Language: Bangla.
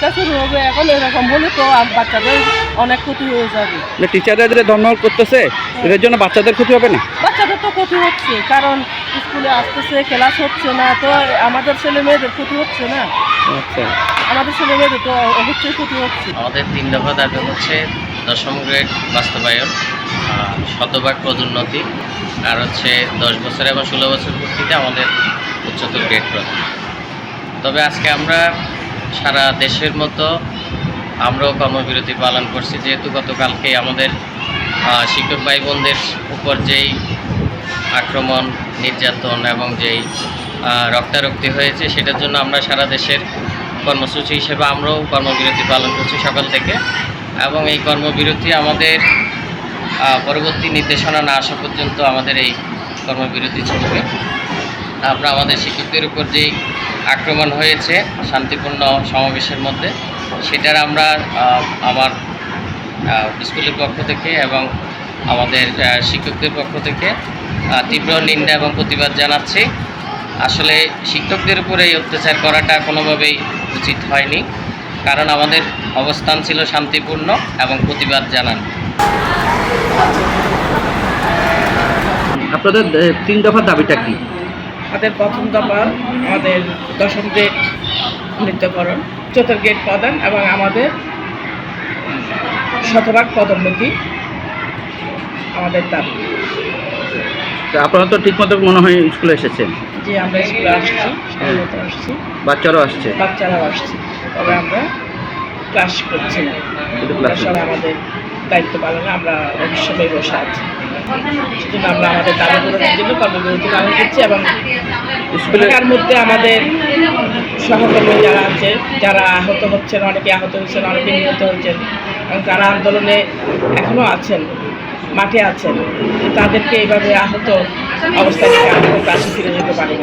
এরকম হলে তো আর বাচ্চাদের অনেক ক্ষতি হয়ে যাবে। টিচাররা যে ধর্মঘট করতেছে এদের জন্য বাচ্চাদের ক্ষতি হবে না? বাচ্চাদের তো ক্ষতি হচ্ছে কারণ স্কুলে আসতেছে ক্লাস হচ্ছে না তো আমাদের ছেলে মেয়েদের ক্ষতি হচ্ছে না। আচ্ছা। আমাদের ছেলে মেয়েদের তো অবশ্যই ক্ষতি হচ্ছে। আমাদের তিন দফা দাবি হচ্ছে দশম গ্রেড বাস্তবায়ন শতভাগ পদোন্নতি আর হচ্ছে দশ বছর এবং ষোলো বছর ভিত্তিতে আমাদের উচ্চতর গ্রেড প্রদান। তবে আজকে আমরা সারা দেশের মতো আমরাও কর্মবিরতি পালন করছি। যেহেতু গতকালকে আমাদের শিক্ষক ভাই বোনদের উপর যেই আক্রমণ, নির্যাতন এবং যেই রক্তারক্তি হয়েছে, সেটার জন্য আমরা সারা দেশের কর্মসূচি হিসেবে আমরাও কর্মবিরতি পালন করছি সকাল থেকে। এবং এই কর্মবিরতি আমাদের পরবর্তী নির্দেশনা না আসা পর্যন্ত আমাদের এই কর্মবিরতি চলবে। আমরা আমাদের শিক্ষকদের উপর যেই আক্রমণ হয়েছে শান্তিপূর্ণ সমাবেশের মধ্যে। সেটার আমরা আমার স্কুলের পক্ষ থেকে এবং আমাদের শিক্ষকদের পক্ষ থেকে তীব্র নিন্দা এবং প্রতিবাদ জানাচ্ছি। আসলে শিক্ষকদের উপরে এই অত্যাচার করাটা কোনোভাবেই উচিত হয়নি, কারণ আমাদের অবস্থান ছিল শান্তিপূর্ণ এবং প্রতিবাদ জানান। আপনাদের তিন দফার দাবিটা কি? আমাদের প্রথম দফা আমাদের দশম গ্রেড নৃত্যকরণ চতুর্থ গ্রেড প্রদান এবং আমাদের শতভাগ পদোন্নতি আমাদের দাবি। আপনারা তো ঠিক মতো মনে হয় স্কুলে এসেছেন। যে আমরা স্কুলে আসছি সময়মতো আসছি। বাচ্চারাও আসছে? বাচ্চারাও আসছে তবে আমরা ক্লাস করছি না। আমাদের দায়িত্ব পালনে আমরা অবশ্যই বসে আছি। সেজন্য আমরা আমাদের দাবি পূরণের জন্য কর্মবিরতি পালন করছি এবং এলাকার মধ্যে আমাদের সহকর্মী যারা আছে, যারা আহত হচ্ছেন, অনেকে আহত হচ্ছেন অনেকে নিহত হচ্ছেন এবং তারা আন্দোলনে এখনও আছেন, মাঠে আছেন, তাদেরকে এইভাবে আহত অবস্থায় কাছে ফিরে যেতে পারি।